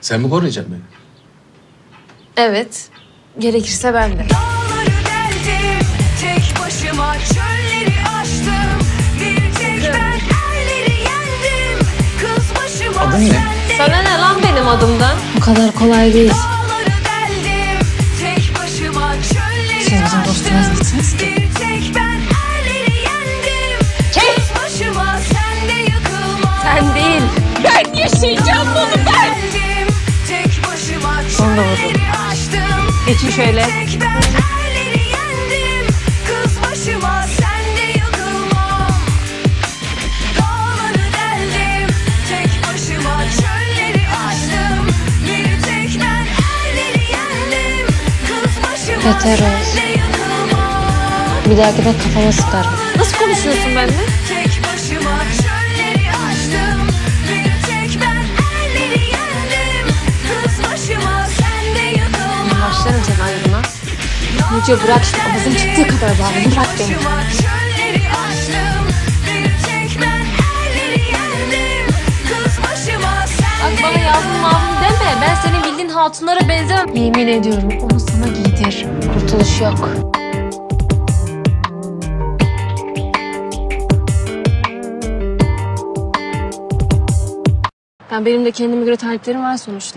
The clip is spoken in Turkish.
Sen mi koruyacaksın beni? Evet. Gerekirse ben de. Dağları deldim, tek başıma çölleri aştım. Bir tek ben erleri yendim. Kız başıma Adın ne? sen de Sana ne lan benim adımdan? Bu kadar kolay değil. Dağları deldim, tek başıma çölleri Siz bizim dostumuz aştım. musunuz? Bir erleri yendim. Kız başıma Yeter olsun. Bir dahaki de kafama sıkarım. Nasıl konuşuyorsun benimle? Yüce bırak şimdi ağzım çıktığı kadar bağlı. Bırak beni. Bak bana yavrum mavrum deme. Ben senin bildiğin hatunlara benzemem. Yemin ediyorum onu sana giydir. Kurtuluş yok. Yani benim de kendime göre taleplerim var sonuçta.